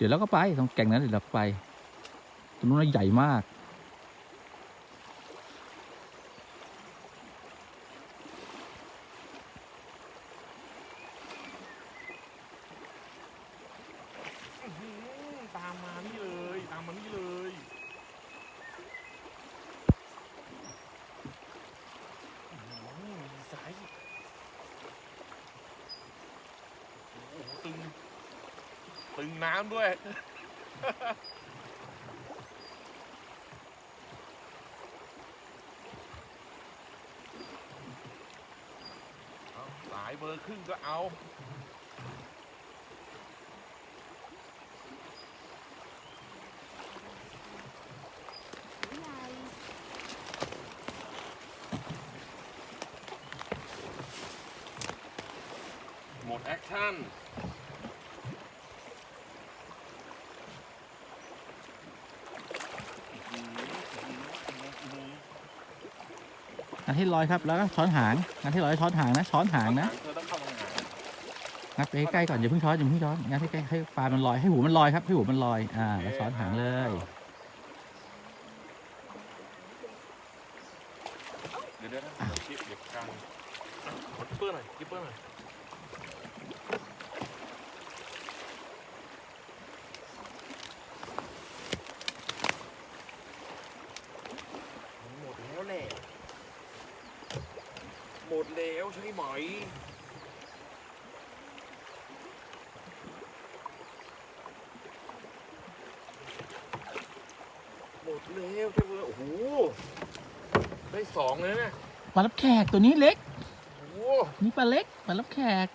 เดี๋ยวเราก็ไปตรงแก่งนั้นเดี๋ยวเราไปตรงนู้นใหญ่มาก อื้อหือตามมานี่เลยตามมานี่เลยอื้อหือมีไซส์โอ้โหตึงตึงน้ำด้วย เอาสายเบอร์ครึ่งก็เอา หมดแอคชั่น งานที่ลอยครับแล้วก็ช้อนหางงานที่ลอยช้อนหางนะช้อนหางนะเธอต้องเข้ามาหางัดไปใกล้ๆก่อนอย่าเพิ่งช้อนอย่าเพิ่งช้อนงัดให้ใกล้ให้ปลามันลอยให้หูมันลอยครับให้หูมันลอยอ่าแล้วช้อนหางเลยเดี๋ยวเดี๋ยวนะเดี๋ยวคิดเดี๋ยวกันอะขอกิ๊ปเปอร์หน่อยกิ๊ปเปอร์หน่อยมันหมดแล้วแหละ หม ดแล้วใช่ไหมหมดแล้วใช่ไหมโอ้โห ได้สองเลยนะปลารับแขกตัวนี้เล็ก โอ้โหนี่ปลาเล็กปลารับแขก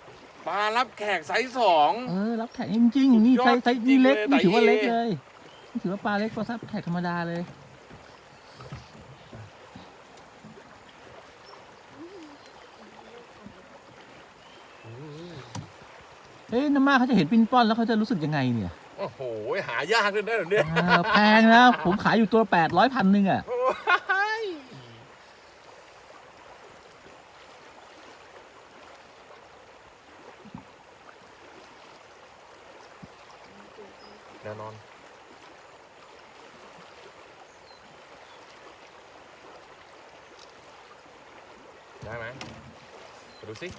ปลารับแขกไซส์สอง เออ รับแขกจริงๆนี่สุดยไซอดส์ไซส์นี่เล็กจริงๆเลยนี่ถือว่าไต่เล็กเอเลยนี่ถือว่าปลาเล็กกว่ารับแขกธรรมดาเลย เฮ้ยน้ำมาเขาจะเห็นปินป้อนแล้วเขาจะรู้สึกยังไงเนี่ยโอ้โห หายากเลยนะเดี๋ยวนี้เออแพงนะผมขายอยู่ตัวแปดร้อยพันหนึ่งอะ โอ้ยแน่นอน ได้ไหมไปดูสิ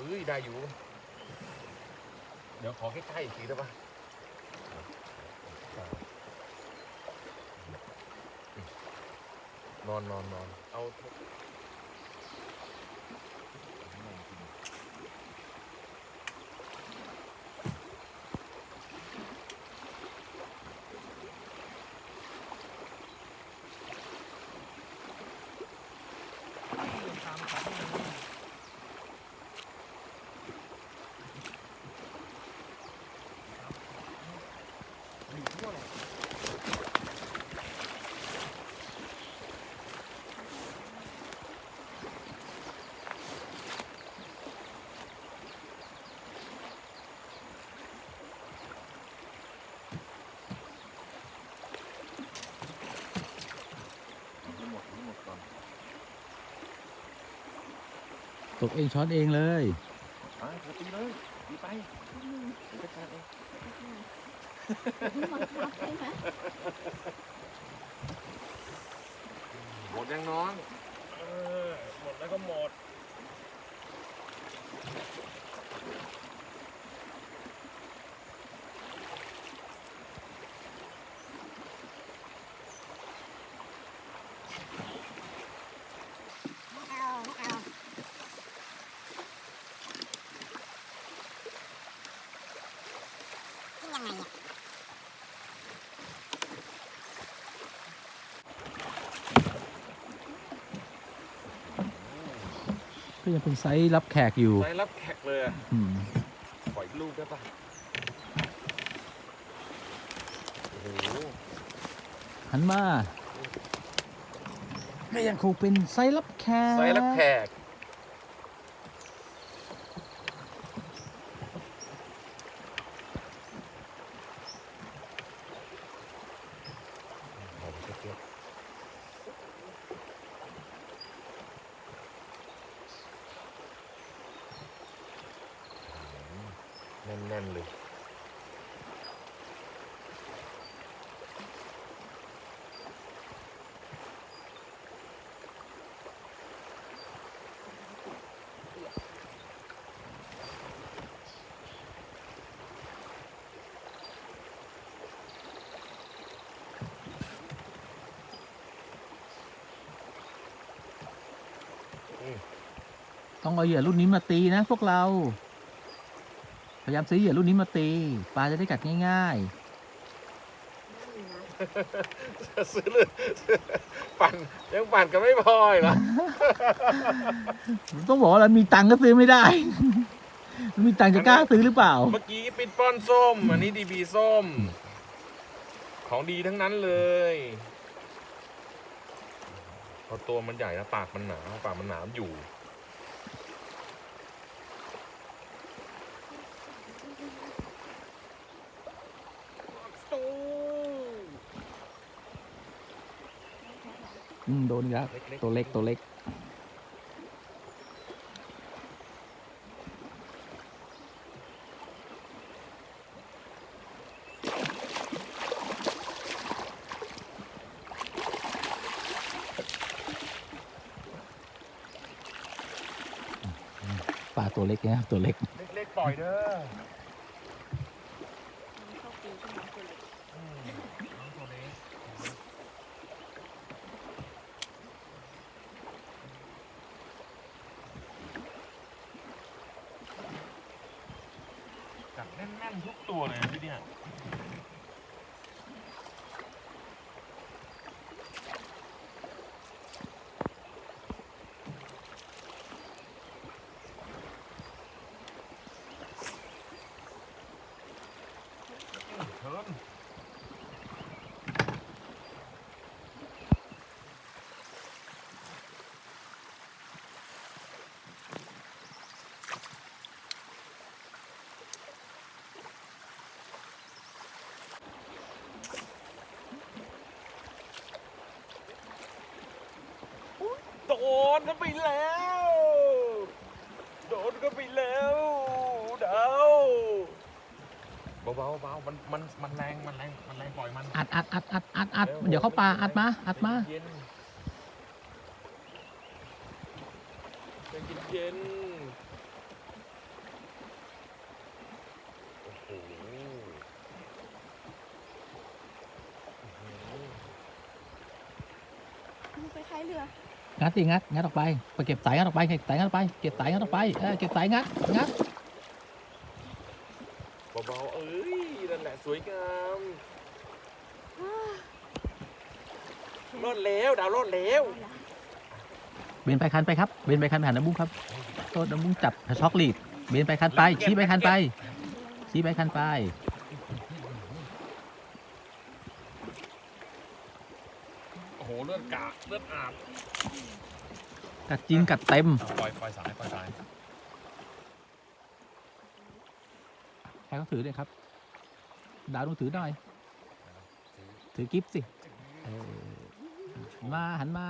ฮ้ยได้อยู่ เดี๋ยวขอใกล้ๆอีกทีได้ปะนอนนอนนอนเอา ตกเองช้อนเองเลยไปเธอตีเลยตีไปเดี๋ยวจัดการเองบังคับใช่ไหมหมดยังน้องเออหมดแล้วก็หมด ยังเป็นไซส์รับแขกอยู่ใส่รับแขกเลยอะอืมปล่อยลูกได้ปะโอ้โหหันมาก็ยังคงเป็นไซส์รับแขกใส่รับแขกเอาไปเก็บ แน่น ๆ เลยต้องเอาเหยื่อรุ่นนี้มาตีนะพวกเรา ยายามซื้อเหยื่อรุ่นนี้มาตี ปลาจะได้กัดง่ายซื้อเลยปั่นยังปั่นกันไม่พออีกเหรอๆ ต้องบอกว่าเรามีตังค์ก็ซื้อไม่ได้ มีตังค์จะกล้าซื้อหรือเปล่า เมื่อกี้ปิดป้อนส้ม อันนี้ดีบีส้ม ของดีทั้งนั้นเลยเพราะตัวมันใหญ่นะปากมันหนาปากมันหนามนอยู่ อืมโดนอีกแล้วเล็กๆตัวเล็กตัวเล็กปลาตัวเล็กเนี่ยตัวเล็ก เล็กๆปล่อยเด้อ โชคดีที่น้องตัวเล็ก อืมน้องตัวเล็กกัดแน่นๆทุกตัวเลยพี่เนี่ย เทิร์น โด นกันไปแล้ว โดนกันไปแล้วดาวเบาๆเบามันมันมันแรงมันแรงมันแรงปล่อยมันอัดอัดอัดอัดอัดอัดเดี๋ยวเข้าปลาอัดมาอัดมาเย็นใจเย็นโอ้โหไปท้ายเรือ งัดสิงัดงัดออกไปไปเก็บสายงัดออกไปเก็บสายงัดออกไปเก็บสายงัดออกไปเออเก็บสายงัดงัดเบาๆเอ้ยนั่นแหละสวยงามรอดแล้วดาวรอดแล้วเบนไปคันไปครับเบนไปคันไปหาน้ำบุ้งครับโทษน้ำบุ้งจับช็อกลีดเบนไปคันไปชี้ไปคันไปชี้ไปคันไปโอ้โหเลือดกาเลือดอาบ กัดจริงกัดเต็ม ปล่อยปล่อยสายปล่อยสายใครเขาถือเนี่ยครับ ดาวต้องถือหน่อย ถือกิฟต์สิเออหันมาหันมา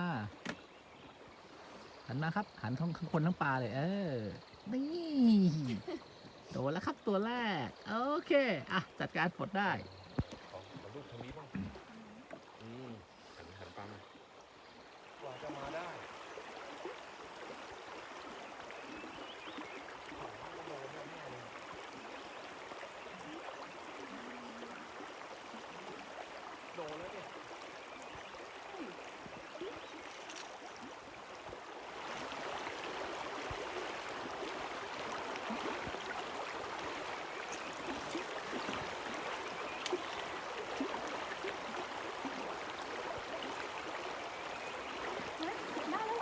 หันมาครับ หันทั้งทั้งคนทั้งปลาเลย เออ นี่โดนแล้วครับตัวแรก โอเค อะ จัดการปลดได้ ขอขอลูกทางนี้บ้างอืมหันหันปลามา กว่าจะมาได้โดนแล้วเนี่ย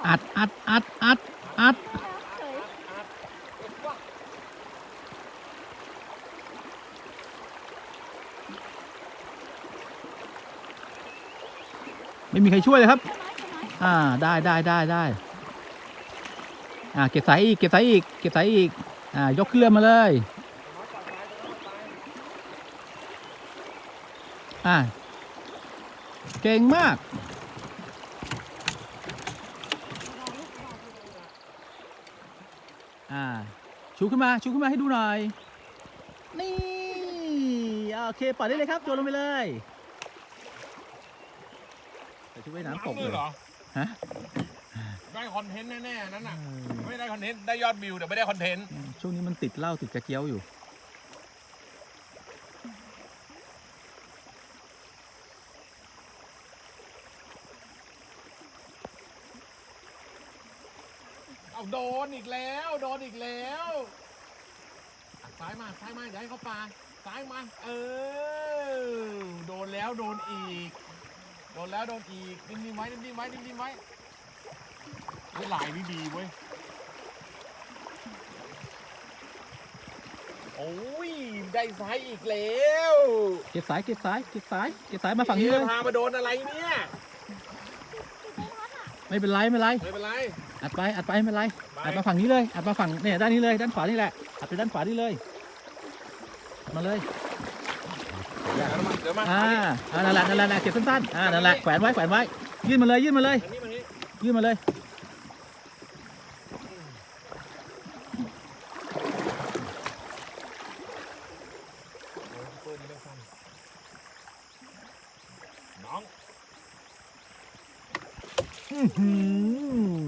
อัดอัดอัดอัดอัดไม่มีใครช่วยเลยครับ อ่า ได้ได้ได้ได้ อ่า เก็บสายอีก เก็บสายอีก เก็บสายอีก อ่า ยกเครื่องมาเลย อ่า เก่งมาก อ่า ชูขึ้นมาชูขึ้นมาให้ดูหน่อย นี่โอเคปล่อยได้เลยครับโยนลงไปเลยแต่ชุดว่ายน้ำตกเลเลยยเหรอฮะได้คอนเทนต์แน่ๆนั่นน่ะเออไม่ได้คอนเทนต์ได้ยอดวิวแต่ไม่ได้คอนเทนต์ช่วงนี้มันติดเหล้าติดกระเจียวอยู่ เอาโดนอีกแล้ว โดนอีกแล้วอะซ้ายมาซ้ายมาอย่าให้เขาปาซ้ายมาเออโดนแล้วโดนอีก โดนแล้วโดนอีกนิ่มๆไว้นิ่มๆไว้นิ่มๆไว้เฮ้ยลายนี่ดีเว้ยโอ้ยได้ซ้ายอีกแล้วเก็บสายเก็บสายเก็บสายเก็บสายมาฝั่งนี้เลยพามาโดนอะไรเนี่ยไม่เป็นไรไม่เป็นไรไม่เป็นไร อัดไปอัดไปไม่เป็นไรไปอัดมาฝั่งนี้เลยอัดมาฝั่งเนี่ยด้านนี้เลยด้านขวานี่แหละอัดไปด้านขวานี่เลยอัดมาเลยเดี๋ยวมาเดี๋ยวมาอ่าอ่านั่นแหละนั่นแหละนั่นแหละเก็บสั้นๆอ่านั่นแหละแขวนไว้แขวนไว้ยื่นมาเลยยื่นมาเลยอันนี้มานี้ยื่นมาเลย เปิดนี่ได้สั้นน้อง อื้อหื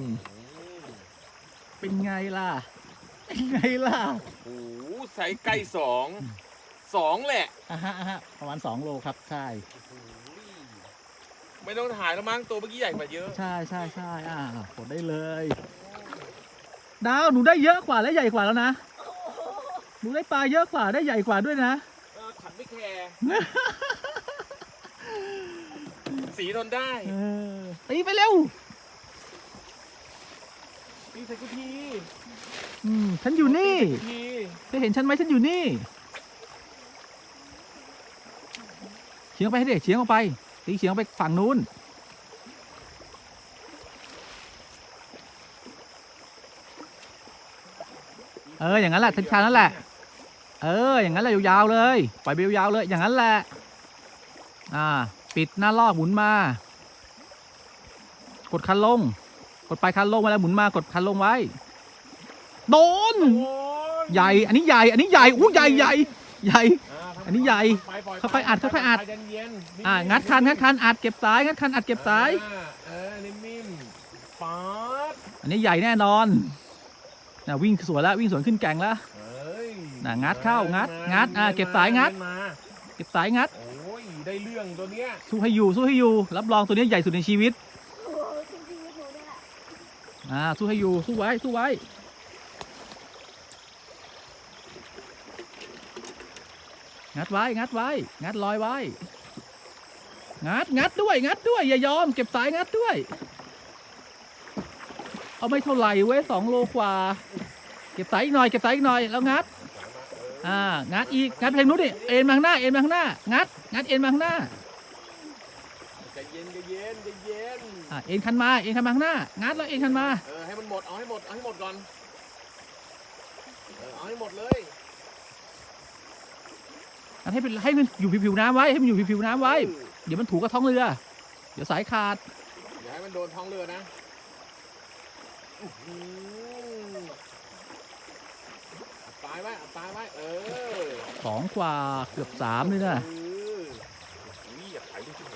อเป็นไงล่ะเป็นไงล่ะ โอ้โห ใส่ไก่สองสองแหละ อะฮะอะฮะประมาณ2โลครับ ใช่โอ้โหไม่ต้องถ่ายแล้วมั้งตัวเมื่อกี้ใหญ่กว่าเยอะ ใช่ใช่ใช่อ่ากดได้เลย ดาว หนูได้เยอะกว่าและใหญ่กว่าแล้วนะ หนูได้ปลาเยอะกว่าได้ใหญ่กว่าด้วยนะ เออขันไม่แคร์สีทนได้ เออตีไปเร็ว มีสักทีอืมฉันอยู่นี่ทีเธอเห็นฉันไหมฉันอยู่นี่เฉียงไปให้เด็กเฉียงออกไปตีเฉียงไปฝั่งนู้นเอออย่างนั้นแหละทันชานั่นแหละ เออ อย่างนั้นแหละยาวๆเลยปล่อยไปยาวๆเลย อย่างนั้นแหละ อ่า ปิดหน้าลอกหมุนมา กดคันลง กดปลายคันลงมาแล้วหมุนมากดคันลงไว้ โดนโอ้ยใหญ่ อันนี้ใหญ่ อันนี้ใหญ่อู้ใหญ่ใหญ่ใหญ่าอันนี้ใหญ่ปล่ปล่ค่อยๆอัดค่อยๆอัดใจเย็นๆอ่างัดคันงัดคันอัดเก็บสายงัดคันอัดเก็บสาย อ่เออนิ่มๆป๊าดอันนี้ใหญ่แน่นอนน่ะวิ่งสวนแล้ววิ่งสวนขึ้นแก่งแล้ว เอ้ยน่ะงัดเข้างัดงัดอะเก็บสายงัดมาเก็บสายงัด โอ้ยได้เรื่องตัวเนี้ยสู้ให้อยู่สู้ให้อยู่ รับรองตัวนี้ใหญ่สุดในชีวิต โอ้โหจริงๆหนูเนี่ยแหละ อ่าสู้ให้อยู่สู้ไว้สู้ไว้งัดไว้งัดไว้งัดลอยไว้งัดงัดด้วยงัดด้วยอย่ายอมเก็บสายงัดด้วย เอาไม่เท่าไหร่เว้ยสองโลกว่า เก็บสายอีกหน่อยเก็บสายอีกหน่อยแล้วงัดอ่างัดอีกงัดเพลงนู้นดิเอ็นมาข้างหน้าเอ็นมาข้างหน้างัดงัดเอ็นมาข้างหน้า เย็นใจเย็นใจเย็นอ่าเอ็นคันมาเอ็นคันมาข้างหน้างัดแล้วเอ็นคันมาเออให้มันหมดเอาให้หมดเอาให้หมดก่อนเออเอาให้หมดเลยให้เป็นให้มันอยู่ผิวๆน้ำไว้ให้มันอยู่ผิวๆน้ำไว้ เดี๋ยวมันถูกกับท้องเรือ เดี๋ยวสายขาดอย่าให้มันโดนท้องเรือนะอื้อหืออัดตายไว้อัดตายไว้เออ สองกว่าเกือบสามเลยนะเอออุ้ยอย่าขายด้วยที่ไหน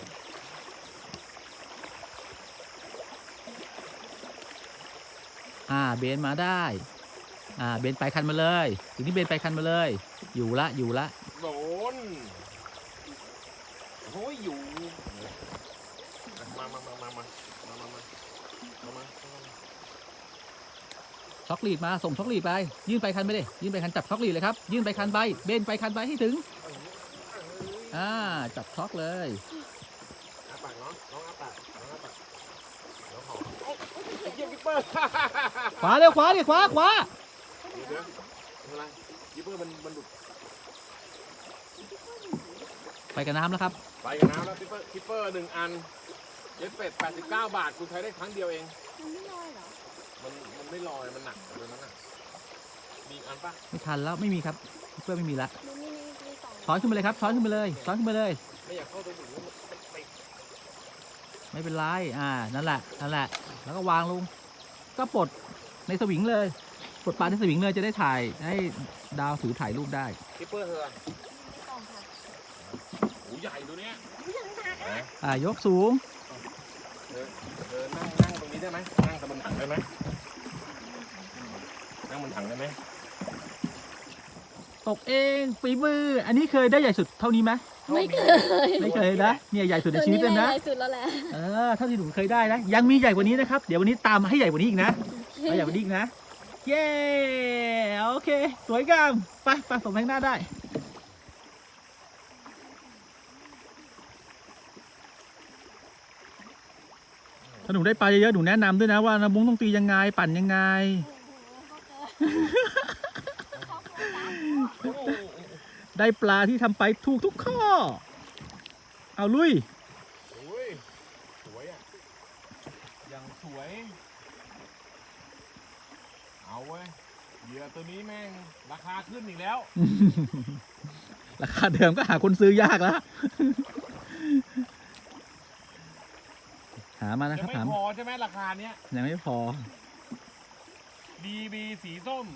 อ่า เบนมาได้ อ่า เบนไปคันมาเลยทีนี้เบนไปคันมาเลย อยู่ละ อยู่ละ โดนโอ้ยอยู่ มามามามามามามามามามาช็อกลีดมา ส่งช็อกลีดไป ยื่นไปคันไปดิยื่นไปคันจับช็อกลีดเลยครับ ยื่นไปคันไป เบนไปคันไปให้ถึง อ่า จับช็อกเลยอาปากน้องน้องอาปากน้องอาปากน้องหอมโอ้ ยไอ้เหี้ยกิปเปอร์ ขวาเร็วขวาดิขวาขวาเดี๋ยวเดี๋ยวไม่เป็นไรกิปเปอร์มันมันหลุดไปกับน้ำแล้วครับ ไปกันน้ำแล้วกิปเปอร์กิปเปอร์หนึ่งอันเย็ดเป็ด89 บาท คุณใช้ได้ครั้งเดียวเอง มันไม่ลอยเหรอมันมันไม่ลอย มันหนักตัวนั้นน่ะมีอีกอันปะไม่ทันแล้วไม่มีครับเพื่อนไม่มีละหนูมีมีมีสองช้อนขึ้นไปเลยครับช้อนขึ้นไปเลยช้อนขึ้นไปเลยไม่อยากเข้าตัวหนูมันติด ไม่เป็นไรอ่านั่นแหละนั่นแหละ แล้วก็วางลง ก็ปลดในสวิงเลยกดปลาที่สวิงเลยจะได้ถ่ายให้ดาวถือถ่ายรูปได้คิปเปอร์เธอมีกล่องค่ะโอ้ใหญ่ตัวเนี้ยไม่ยังหนักนะอ่ายกสูงเธอเธอนั่งนั่งตรงนี้ได้ไหมนั่งบนถังได้ไหมนั่งบนถังได้ไหมตกเองฝีมือ อันนี้เคยได้ใหญ่สุดเท่านี้ไหม ไม่เคยไม่เคยนะเนี่ยใหญ่สุดในชีวิตเลยนะ ใหญ่สุดแล้วแหละเออเท่าที่หนูเคยได้นะ ยังมีใหญ่กว่านี้นะครับ เดี๋ยววันนี้ตามมาให้ใหญ่กว่านี้อีกนะเอาใหญ่กว่านี้อีกนะ เย้โอเค สวยงาม ไปไปส่งไปข้างหน้าได้ถ้าหนูได้ปลาเยอะๆหนูแนะนำด้วยนะว่าน้ำบุ้งต้องตียังไง ปั่นยังไงโอ้โห ได้ปลาที่ทำไปถูกทุกข้อ เอาลุยโอ้ยสวยอะอย่างสวย เอาเว้ยเหยื่อตัวนี้แม่งราคาขึ้นอีกแล้ว ราคาเดิมก็หาคนซื้อยากแล้ว หามานะยัครับไม่หาพอใช่ไหมราคาเนี้ยยังไม่พอ DB สีส้ม